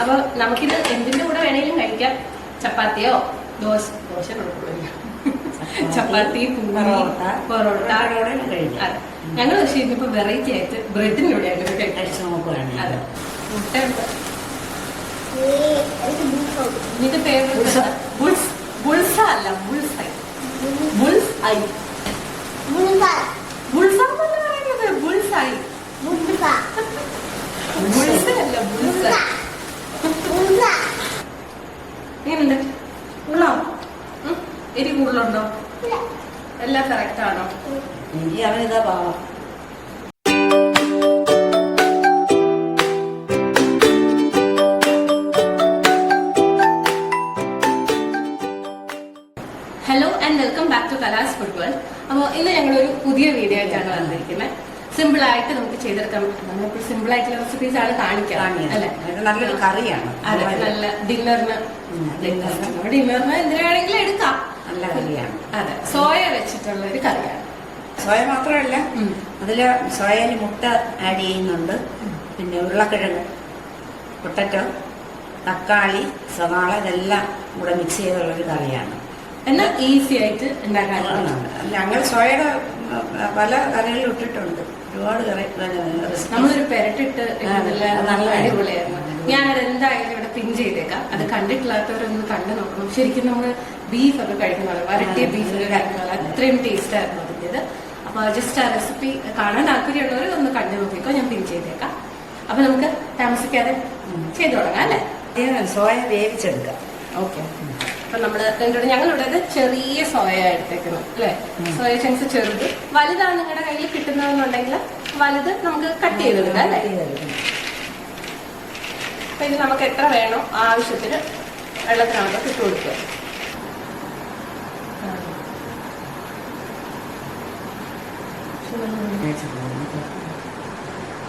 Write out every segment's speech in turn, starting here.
അപ്പൊ നമുക്കിത് എന്തിന്റെ കൂടെ വേണേലും കഴിക്കാം. ചപ്പാത്തിയോ? ദോശ. ദോശ കുഴപ്പമില്ല ചപ്പാത്തി പൊറോട്ട. പൊറോട്ട. കഴിക്കാം. ഞങ്ങൾ പക്ഷേ ഇന്നിപ്പോ വെറൈറ്റി ആയിട്ട് ബ്രെഡിന്റെ കൂടെ കഴിച്ച് നോക്കുവാണ് അതെ. മുട്ടയുണ്ട് ഇതിന്റെ പേര് ബുൾസ. ബുൾസ് അല്ല ബുൾസൈ. ബുൾസ്. ഐ ബുൾസ എന്നല്ല ബുൾസ്. ഐ ബുൾസ അല്ല ബുൾസൈ. എങ്ങനെയുണ്ട് ഉള്ളോ? എരി കൂടുതലുണ്ടോ? എല്ലാം കറക്റ്റ് ആണോ? എനിക്ക് അവനിതാ പാവം. Hello and welcome back to Kalas football അപ്പോൾ ഇന്ന് ഞങ്ങളൊരു പുതിയ വീഡിയോ ആയിട്ടാണ് വന്നിരിക്കുന്നത്. സിമ്പിൾ ആയിട്ട് നമുക്ക് ചെയ്തെടുക്കാം നമ്മളിപ്പോൾ സിമ്പിൾ ആയിട്ടുള്ള റെസിപ്പീസ് ആണ് കാണിക്കുക കാണിയത്. അല്ലെ? നല്ലൊരു കറിയാണ്. അതെ നല്ല ഡിന്നറിന് ഡിന്നറിന്. എന്തിനാണെങ്കിലും എടുക്കാം. നല്ല കറിയാണ്. അതെ സോയ വെച്ചിട്ടുള്ള ഒരു കറിയാണ്. സോയ മാത്രമല്ല അതിൽ അതിൽ സോയയിൽ മുട്ട ആഡ് ചെയ്യുന്നുണ്ട്. പിന്നെ ഉരുളക്കിഴങ്ങ് പൊട്ടറ്റോ തക്കാളി സവാള ഇതെല്ലാം കൂടെ മിക്സ് ചെയ്തുള്ളൊരു കറിയാണ്. എന്നാൽ ഈസി ആയിട്ട് ഉണ്ടാക്കാനുള്ള ഞങ്ങൾ സോയയുടെ പല കറികളിൽ ഇട്ടിട്ടുണ്ട്. ഒരുപാട് കറി നമ്മളൊരു പെരട്ടിട്ട് നല്ല നല്ല അടിപൊളിയായിരുന്നു. ഞാനത് എന്തായാലും ഇവിടെ പിൻ ചെയ്തേക്കാം. അത് കണ്ടിട്ടില്ലാത്തവരൊന്ന് കണ്ടു നോക്കണം. ശരിക്കും നമ്മൾ ബീഫ് ഒക്കെ കഴിക്കുന്ന വരട്ടിയ ബീഫ് ഒക്കെ കഴിക്കുന്ന അത്രയും ടേസ്റ്റ് ആയിരുന്നു അതിന്റെത്. അപ്പൊ ജസ്റ്റ് ആ റെസിപ്പി കാണാൻ താല്പര്യമുള്ളവർ ഒന്ന് കണ്ടു നോക്കിക്കോ ഞാൻ പിൻ ചെയ്തേക്കാം. അപ്പൊ നമുക്ക് താമസിക്കാതെ ചെയ്തു തുടങ്ങാം അല്ലേ? സോയ വേവിച്ചെടുക്കാം. ഓക്കെ. അപ്പൊ നമ്മൾ രണ്ടോട് ഞങ്ങളിവിടെ ചെറിയ സോയ എടുത്തേക്കുന്നു അല്ലെ? സോയ ചങ്ക്സ് ചെറുത്. വലുതാണ് നിങ്ങളുടെ കയ്യിൽ കിട്ടുന്നതെന്നുണ്ടെങ്കിൽ വലുത് നമുക്ക് കട്ട് ചെയ്തെടുക്കാം അല്ലെ? അപ്പൊ ഇത് നമുക്ക് എത്ര വേണോ ആവശ്യത്തിന് വെള്ളത്തിനകത്ത് ഇട്ട് കൊടുക്കുക.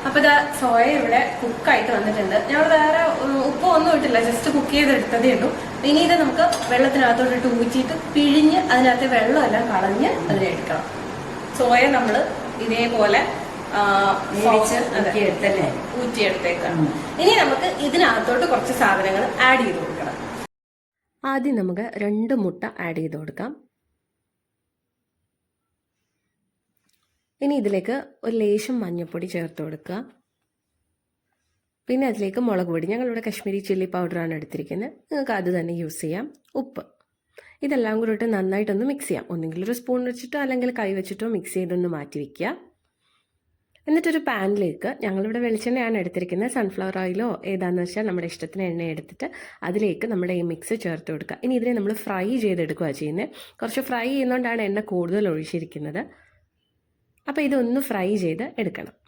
അപ്പൊ ഇതാ സോയ ഇവിടെ കുക്കായിട്ട് വന്നിട്ടുണ്ട്. ഞങ്ങൾ വേറെ ഉപ്പ് ഒന്നും ഇട്ടില്ല ജസ്റ്റ് കുക്ക് ചെയ്തെടുത്തതേ ഉള്ളൂ. ഇനി ഇത് നമുക്ക് വെള്ളത്തിനകത്തോട്ട് ഇട്ട് ഊച്ചിട്ട് പിഴിഞ്ഞ് അതിനകത്തെ വെള്ളമെല്ലാം കളഞ്ഞ് അതിനെ എടുക്കണം സോയ നമ്മൾ ഇതേപോലെ? ഊറ്റിയെടുത്തേക്കാം. ഇനി നമുക്ക് ഇതിനകത്തോട്ട് കുറച്ച് സാധനങ്ങൾ ആഡ് ചെയ്ത് കൊടുക്കണം. ആദ്യം നമുക്ക് രണ്ട് മുട്ട ആഡ് ചെയ്ത് കൊടുക്കാം. ഇനി ഇതിലേക്ക് ഒരു ലേശം മഞ്ഞൾപ്പൊടി ചേർത്ത് കൊടുക്കുക. പിന്നെ അതിലേക്ക് മുളക് പൊടി. ഞങ്ങളിവിടെ കശ്മീരി ചില്ലി പൗഡറാണ് എടുത്തിരിക്കുന്നത്. നിങ്ങൾക്ക് അത് തന്നെ യൂസ് ചെയ്യാം. ഉപ്പ്. ഇതെല്ലാം കൂടി ഇട്ട് നന്നായിട്ടൊന്ന് മിക്സ് ചെയ്യാം. ഒന്നെങ്കിൽ ഒരു സ്പൂൺ വെച്ചിട്ടോ അല്ലെങ്കിൽ കൈ വെച്ചിട്ടോ മിക്സ് ചെയ്തൊന്ന് മാറ്റി വയ്ക്കുക എന്നിട്ടൊരു പാനിലേക്ക് ഞങ്ങളിവിടെ വെളിച്ചെണ്ണയാണ് എടുത്തിരിക്കുന്നത്. സൺഫ്ലവർ ഓയിലോ ഏതാണെന്ന് വെച്ചാൽ നമ്മുടെ ഇഷ്ടത്തിന് എണ്ണ എടുത്തിട്ട് അതിലേക്ക് നമ്മുടെ ഈ മിക്സ് ചേർത്ത് കൊടുക്കുക. ഇനി ഇതിനെ നമ്മൾ ഫ്രൈ ചെയ്തെടുക്കുക ചെയ്യുന്നത്. കുറച്ച് ഫ്രൈ ചെയ്യുന്നതുകൊണ്ടാണ് എണ്ണ കൂടുതൽ ഒഴിച്ചിരിക്കുന്നത്. അപ്പോൾ ഇതൊന്ന് ഫ്രൈ ചെയ്ത് എടുക്കണം.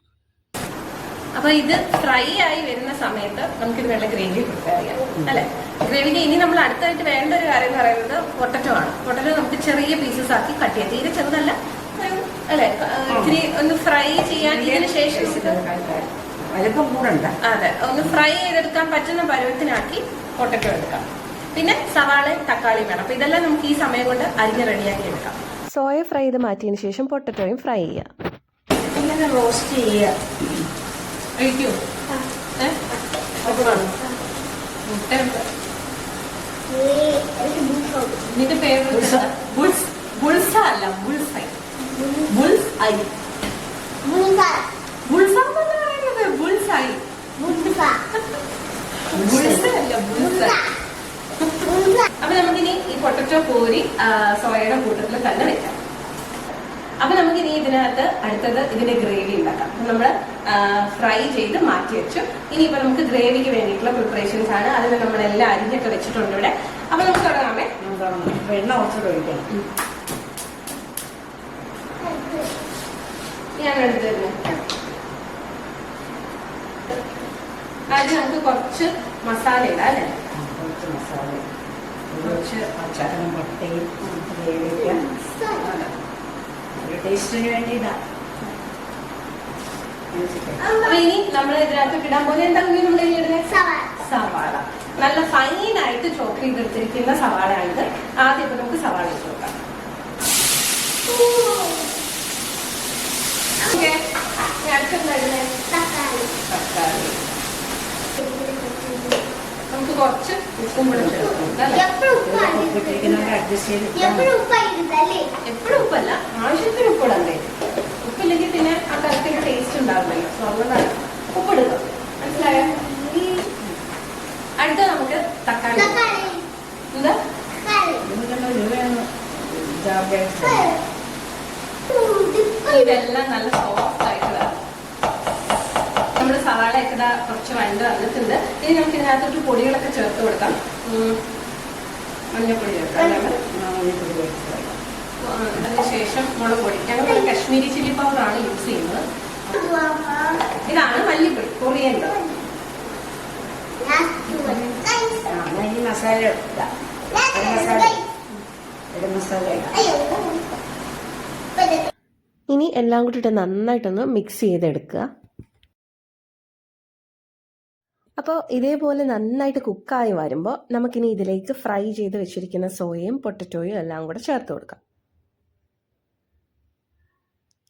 അപ്പൊ ഇത് ഫ്രൈ ആയി വരുന്ന സമയത്ത് നമുക്ക് വേണ്ട ഗ്രേവി പ്രിപ്പയർ ചെയ്യാം അല്ലെ? ഗ്രേവിക്ക് ഇനി നമ്മൾ അടുത്തായിട്ട് വേണ്ട ഒരു കാര്യം എന്ന് പറയുന്നത് പൊട്ടറ്റോ ആണ്. പൊട്ടറ്റോ നമുക്ക് ചെറിയ പീസസ് ആക്കി കട്ട് ചെയ്യാം. തീരെ ചെറുതല്ല. ഒരു, അല്ലെ? ഇത്തിരി ഒന്ന് ഫ്രൈ ചെയ്യാൻ ഇതിന് ശേഷം കൂടണ്ട. അതെ ഒന്ന് ഫ്രൈ ചെയ്തെടുക്കാൻ പറ്റുന്ന പരുവത്തിനാക്കി പൊട്ടറ്റോ എടുക്കാം. പിന്നെ സവാളയും തക്കാളി വേണം. അപ്പൊ ഇതെല്ലാം നമുക്ക് ഈ സമയം കൊണ്ട് അരിഞ്ഞ് റെഡിയാക്കി എടുക്കാം. സോയ ഫ്രൈ ചെയ്ത് മാറ്റിയതിന് ശേഷം പൊട്ടറ്റോയും ഫ്രൈ ചെയ്യുക ഇങ്ങനെ റോസ്റ്റ് ചെയ്യുക. കഴിക്കൂ. മുട്ട ഇതിന്റെ പേര് ബുൾസ. ബുൾസ് ബുൾസ അല്ല ബുൾസൈ. ബുൾസ്. ഐ ബുൾസ പറയുന്നത്? Eye bulls. അല്ല ബുൾസ. അപ്പൊ നമുക്കിനി ഈ പൊട്ടറ്റോ കോരി സോയയുടെ കൂട്ടത്തിൽ തന്നെ വെക്കാം. അപ്പൊ നമുക്ക് ഇനി ഇതിനകത്ത് അടുത്തത് ഇതിന്റെ ഗ്രേവി ഉണ്ടാക്കാം. അപ്പൊ നമ്മൾ ഫ്രൈ ചെയ്ത് മാറ്റി വെച്ചു. ഇനിയിപ്പോ നമുക്ക് ഗ്രേവിക്ക് വേണ്ടിയിട്ടുള്ള പ്രിപ്പറേഷൻസ് ആണ്. അതിന് നമ്മളെല്ലാം അരിഞ്ഞൊക്കെ വെച്ചിട്ടുണ്ട് ഇവിടെ. അപ്പൊ നമുക്ക് തുടങ്ങാമേ വെണ്ണ എണ്ണ കുറച്ച് ഒഴിക്കണം. ഞാൻ എടുത്തു തരുന്നത് ആദ്യം നമുക്ക് കുറച്ച് മസാല ഇടാം അല്ലേ? കുറച്ച് മസാല. കുറച്ച് പച്ചക്കറി മുട്ടയും വേവിക്കാം ടേസ്റ്റിന് വേണ്ടിയിടാം അപ്പൊ ഇനി നമ്മൾ ഇതിനകത്ത് ഇടാൻ പോലെ എന്താ നമ്മുടെ സവാള. നല്ല ഫൈൻ ആയിട്ട് ചോക്ക് ചെയ്തെടുത്തിരിക്കുന്ന സവാളയാണിത്. ആദ്യം ഇപ്പൊ നമുക്ക് സവാള ഇട്ട് ഓക്കെ. അടുത്തെന്താ ഇടുന്നത് തക്കാളി. നമുക്ക് കുറച്ച് ഉപ്പും കൂടെ എപ്പോഴും ഉപ്പല്ല. ആവശ്യത്തിന് ഉപ്പിടണ്ടേ? ഉപ്പില്ലെങ്കിൽ പിന്നെ ആ കറിക്ക് ടേസ്റ്റ് ഉണ്ടാവില്ലല്ലോ. സോ അതുകൊണ്ടാണ് ഉപ്പിടുക. മനസ്സിലായോ? അടുത്ത നമുക്ക് തക്കാളി എന്താ? ഇതെല്ലാം നല്ല സോഫ്റ്റ് ആയിട്ട് ദാ കുറച്ച് വണ്ട് വന്നിട്ടുണ്ട്. ഇനി നമുക്ക് ഇതിനകത്തോട്ട് പൊടികളൊക്കെ ചേർത്ത് കൊടുക്കാം. മഞ്ഞപ്പൊടി ചേർക്കാം? അതിനുശേഷം മുളക് പൊടി. ഞങ്ങൾ കശ്മീരി ചില്ലി പൗഡർ ആണ് യൂസ് ചെയ്യുന്നത്. ഇതാണ് മല്ലിപ്പൊടി. കൊറിയൻഡർ ഈ മസാല. ഇനി എല്ലാം കൂട്ടിട്ട് നന്നായിട്ടൊന്ന് മിക്സ് ചെയ്തെടുക്കുക. അപ്പോൾ ഇതേപോലെ നന്നായിട്ട് കുക്കായി വരുമ്പോൾ നമുക്കിനി ഇതിലേക്ക് ഫ്രൈ ചെയ്ത് വെച്ചിരിക്കുന്ന സോയയും പൊട്ടറ്റോയും എല്ലാം കൂടെ ചേർത്ത് കൊടുക്കാം.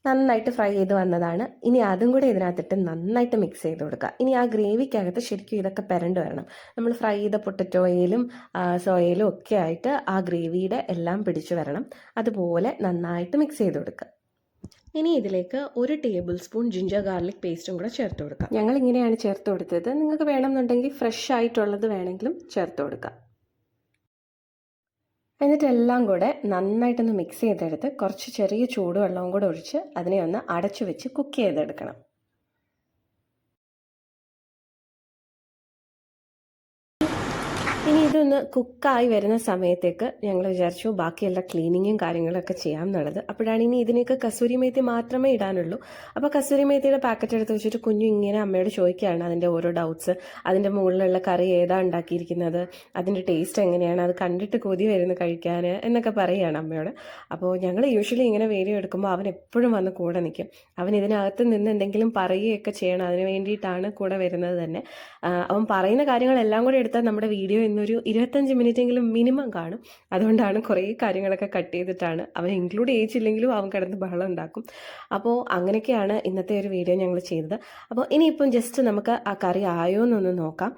നന്നായിട്ട് ഫ്രൈ ചെയ്ത് വന്നതാണ്. ഇനി അതും കൂടെ ഇതിനകത്തിട്ട് നന്നായിട്ട് മിക്സ് ചെയ്ത് കൊടുക്കുക. ഇനി ആ ഗ്രേവിക്കകത്ത് ശരിക്കും ഇതൊക്കെ പെരണ്ട് വരണം. നമ്മൾ ഫ്രൈ ചെയ്ത പൊട്ടറ്റോയിലും സോയയിലും ഒക്കെ ആയിട്ട് ആ ഗ്രേവിയുടെ എല്ലാം പിടിച്ചു വരണം. അതുപോലെ നന്നായിട്ട് മിക്സ് ചെയ്ത് കൊടുക്കുക. ഇനി ഇതിലേക്ക് ഒരു ടേബിൾ സ്പൂൺ ജിഞ്ചർ ഗാർലിക് പേസ്റ്റും കൂടെ ചേർത്ത് കൊടുക്കാം. ഞങ്ങൾ ഇങ്ങനെയാണ് ചേർത്ത് കൊടുത്തത്. നിങ്ങൾക്ക് വേണമെന്നുണ്ടെങ്കിൽ ഫ്രഷ് ആയിട്ടുള്ളത് വേണമെങ്കിലും ചേർത്ത് കൊടുക്കാം. എന്നിട്ട് എല്ലാം കൂടെ നന്നായിട്ടൊന്ന് മിക്സ് ചെയ്തെടുത്ത് കുറച്ച് ചെറിയ ചൂടുവെള്ളവും കൂടെ ഒഴിച്ച് അതിനെ ഒന്ന് അടച്ചു വെച്ച് കുക്ക് ചെയ്തെടുക്കണം. ഇനി ഇതൊന്ന് കുക്കായി വരുന്ന സമയത്തേക്ക് ഞങ്ങൾ വിചാരിച്ചു ബാക്കിയെല്ലാം ക്ലീനിങ്ങും കാര്യങ്ങളൊക്കെ ചെയ്യാം എന്നുള്ളത്. അപ്പോഴാണ് ഇനി ഇതിനൊക്കെ കസൂരി മേത്തി മാത്രമേ ഇടാനുള്ളൂ. അപ്പോൾ കസൂരി മേത്തിയുടെ പാക്കറ്റ് എടുത്ത് വെച്ചിട്ട് കുഞ്ഞു ഇങ്ങനെ അമ്മയോട് ചോദിക്കുകയാണ് അതിന്റെ ഓരോ ഡൗട്ട്സ് അതിന്റെ മുകളിലുള്ള കറി ഏതാ ഉണ്ടാക്കിയിരിക്കുന്നത് അതിന്റെ ടേസ്റ്റ് എങ്ങനെയാണ് അത് കണ്ടിട്ട് കൊതി വരുന്നു കഴിക്കാൻ എന്നൊക്കെ പറയുകയാണ് അമ്മയോട്. അപ്പോൾ ഞങ്ങൾ യൂഷ്വലി ഇങ്ങനെ വീഡിയോ എടുക്കുമ്പോൾ അവൻ എപ്പോഴും വന്ന് കൂടെ നിൽക്കും അവൻ ഇതിനകത്ത് നിന്ന് എന്തെങ്കിലും പറയുകയൊക്കെ ചെയ്യണം. അതിന് വേണ്ടിയിട്ടാണ് കൂടെ വരുന്നത് തന്നെ. അവൻ പറയുന്ന കാര്യങ്ങളെല്ലാം കൂടെ എടുത്താൽ നമ്മുടെ വീഡിയോ ഇന്നൊരു ഇരുപത്തഞ്ച് മിനിറ്റെങ്കിലും മിനിമം കാണും. അതുകൊണ്ടാണ് കുറേ കാര്യങ്ങളൊക്കെ കട്ട് ചെയ്തിട്ടാണ് അവൻ ഇൻക്ലൂഡ് ചെയ്യിച്ചില്ലെങ്കിലും അവൻ കിടന്ന് ബഹളം ഉണ്ടാക്കും. അപ്പോൾ അങ്ങനെയൊക്കെയാണ് ഇന്നത്തെ ഒരു വീഡിയോ ഞങ്ങൾ ചെയ്തത്. അപ്പോൾ ഇനിയിപ്പം ജസ്റ്റ് നമുക്ക് ആ കറി ആയോ എന്നൊന്ന് നോക്കാം.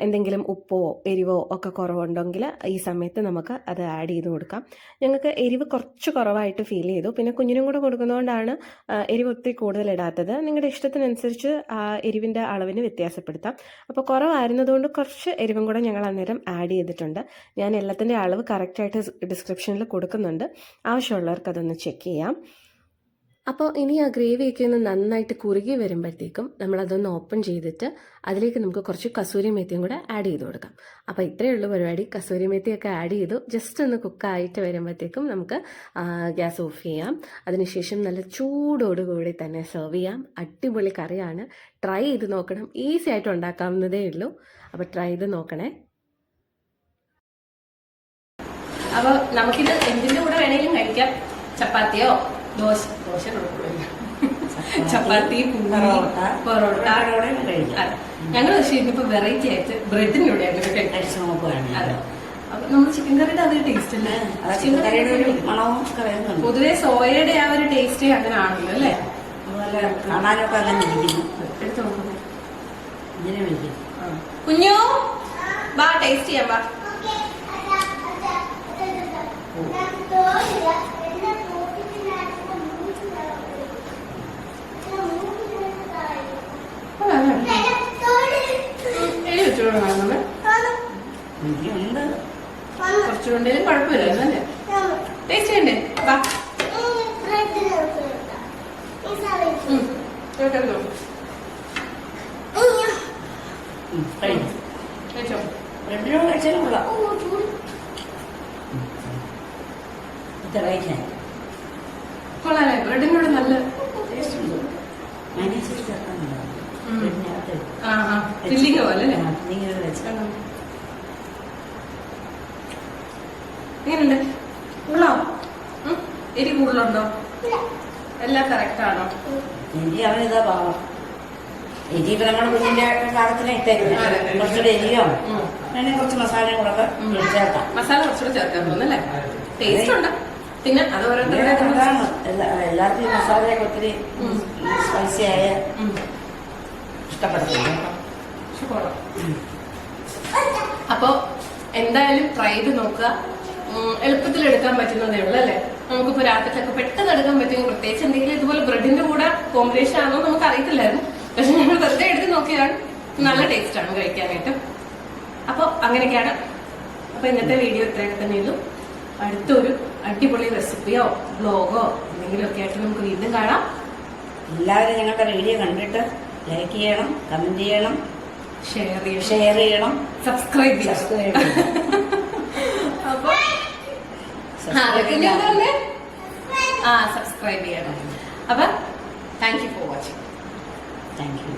എന്തെങ്കിലും ഉപ്പോ എരിവോ ഒക്കെ കുറവുണ്ടെങ്കിൽ ഈ സമയത്ത് നമുക്ക് അത് ആഡ് ചെയ്ത് കൊടുക്കാം. ഞങ്ങൾക്ക് എരിവ് കുറച്ച് കുറവായിട്ട് ഫീൽ ചെയ്തു. പിന്നെ കുഞ്ഞിനും കൂടെ കൊടുക്കുന്നതുകൊണ്ടാണ് എരിവ് ഒത്തിരി കൂടുതൽ ഇടാത്തത്. നിങ്ങളുടെ ഇഷ്ടത്തിനനുസരിച്ച് എരിവിന്റെ അളവിന് വ്യത്യാസപ്പെടുത്താം. അപ്പോൾ കുറവായിരുന്നതുകൊണ്ട് കുറച്ച് എരിവും കൂടെ ഞങ്ങൾ അന്നേരം ആഡ് ചെയ്തിട്ടുണ്ട്. ഞാൻ എല്ലാത്തിന്റെ അളവ് കറക്റ്റായിട്ട് ഡിസ്ക്രിപ്ഷനിൽ കൊടുക്കുന്നുണ്ട്. ആവശ്യമുള്ളവർക്ക് അതൊന്ന് ചെക്ക് ചെയ്യാം. അപ്പോൾ ഇനി ആ ഗ്രേവിയൊക്കെ ഒന്ന് നന്നായിട്ട് കുറുകി വരുമ്പോഴത്തേക്കും നമ്മളതൊന്ന് ഓപ്പൺ ചെയ്തിട്ട് അതിലേക്ക് നമുക്ക് കുറച്ച് കസൂരി മേത്തിയും കൂടെ ആഡ് ചെയ്ത് കൊടുക്കാം. അപ്പോൾ ഇത്രയേ ഉള്ളൂ പരിപാടി. കസൂരി മേത്തിയൊക്കെ ആഡ് ചെയ്തു. ജസ്റ്റ് ഒന്ന് കുക്കായിട്ട് വരുമ്പോഴത്തേക്കും നമുക്ക് ഗ്യാസ് ഓഫ് ചെയ്യാം. അതിനുശേഷം നല്ല ചൂടോടുകൂടി തന്നെ സെർവ് ചെയ്യാം. അടിപൊളി കറിയാണ്. ട്രൈ ചെയ്ത് നോക്കണം. ഈസി ആയിട്ട് ഉണ്ടാക്കാവുന്നതേ ഉള്ളൂ. അപ്പോൾ ട്രൈ ചെയ്ത് നോക്കണേ. അപ്പോൾ നമുക്കിത് എന്തിന്റെ കൂടെ വേണമെങ്കിലും കഴിക്കാം. ചപ്പാത്തിയോ? ദോശ. ദോശ ചപ്പാത്തി പൂരി പൊറോട്ട. ഞങ്ങൾ പക്ഷേ ഇതിപ്പോ വെറൈറ്റി ആയിട്ട് ബ്രെഡിന്റെ കൂടെ കഴിച്ച് നോക്കുകയാണ് അപ്പൊ നമ്മൾ ചിക്കൻ കറിയുടെ അതേ ടേസ്റ്റ് അല്ലേ പൊതുവെ സോയയുടെ ആ ഒരു ടേസ്റ്റ് അങ്ങനെ ആണല്ലോ അല്ലേ കാണാനൊക്കെ അങ്ങനെ എടുത്ത് നോക്കുന്നു കുഞ്ഞു വാ ടേസ്റ്റ് ചെയ്യാം ബാ എനിക്കുണ്ട് കുറച്ചുകൊണ്ടേലും കുഴപ്പമില്ല അല്ലേ? ടേസ്റ്റ് ചെയ്യണ്ടേ വാ. കഴിച്ചോ ബ്രെഡിനോ കഴിച്ചാലും കൊള്ളാം. കഴിക്കാൻ. കൊള്ളാല്ലേ ബ്രെഡിനോട് നല്ല ടേസ്റ്റ് ഉണ്ട്. മൈനസ്. ബ്രെഡിനകത്ത് ആ ആ. ഫില്ലിങ് പോലെ അല്ലേ? നിങ്ങൾ വെച്ച് എങ്ങനെയുണ്ട്? ഉള്ളോ? എരി കൂടുതലുണ്ടോ? എല്ലാം കറക്റ്റ് ആണോ? എനിക്ക് അവനിതാ പാവം. എരി ഇപ്പൊ കുഞ്ഞിന്റെ കാലത്തിനെ ഇട്ടേക്കുന്നത്. കുറച്ചുകൂടെ എരിയോ അങ്ങനെ കുറച്ച് മസാലയും കൂടെ ചേർക്കാം. മസാല കുറച്ചുകൂടെ ചേർക്കാൻ തോന്നുന്നല്ലേ ടേസ്റ്റ് ഉണ്ട്? പിന്നെ അത് ഓരോരുത്തരുടെ എല്ലാവർക്കും ഈ മസാലയൊക്കെ ഒത്തിരി സ്പൈസി ആയ ഇഷ്ടപ്പെടുന്നു അപ്പോ എന്തായാലും ട്രൈ ചെയ്ത് നോക്കുക. എളുപ്പത്തിൽ എടുക്കാൻ പറ്റുന്നതേ ഉള്ളൂ അല്ലെ? നമുക്കിപ്പോ രാത്രിക്കൊക്കെ പെട്ടെന്ന് എടുക്കാൻ പറ്റുമെങ്കിൽ പ്രത്യേകിച്ച് എന്തെങ്കിലും ഇതുപോലെ ബ്രെഡിന്റെ കൂടെ കോമ്പിനേഷൻ ആണോ നമുക്ക് അറിയത്തില്ലായിരുന്നു പക്ഷെ ഞങ്ങൾ വെറുതെ എടുത്ത് നോക്കിയാണ് നല്ല ടേസ്റ്റ് ആണ് കഴിക്കാനായിട്ട്. അപ്പൊ അങ്ങനെയൊക്കെയാണ്. അപ്പൊ ഇന്നത്തെ വീഡിയോ ഇത്രയൊക്കെ തന്നെ ഉള്ളൂ. അടുത്തൊരു അടിപൊളി റെസിപ്പിയോ ബ്ലോഗോ എന്തെങ്കിലുമൊക്കെ ആയിട്ട് നമുക്ക് വീണ്ടും കാണാം. എല്ലാവരും ഞങ്ങളുടെ വീഡിയോ കണ്ടിട്ട് ലൈക്ക് ചെയ്യണം കമന്റ് ചെയ്യണം ഷെയർ ചെയ്യണം. ഷെയർ ചെയ്യണം. സബ്സ്ക്രൈബ് ചെയ്യണം. സബ്സ്ക്രൈബ് ചെയ്യണം അപ്പൊ ആ, സബ്സ്ക്രൈബ് പിന്നെ ചെയ്യണം എന്താ പറഞ്ഞേ? ആ സബ്സ്ക്രൈബ് ചെയ്യണം. അപ്പം thank you for watching thank you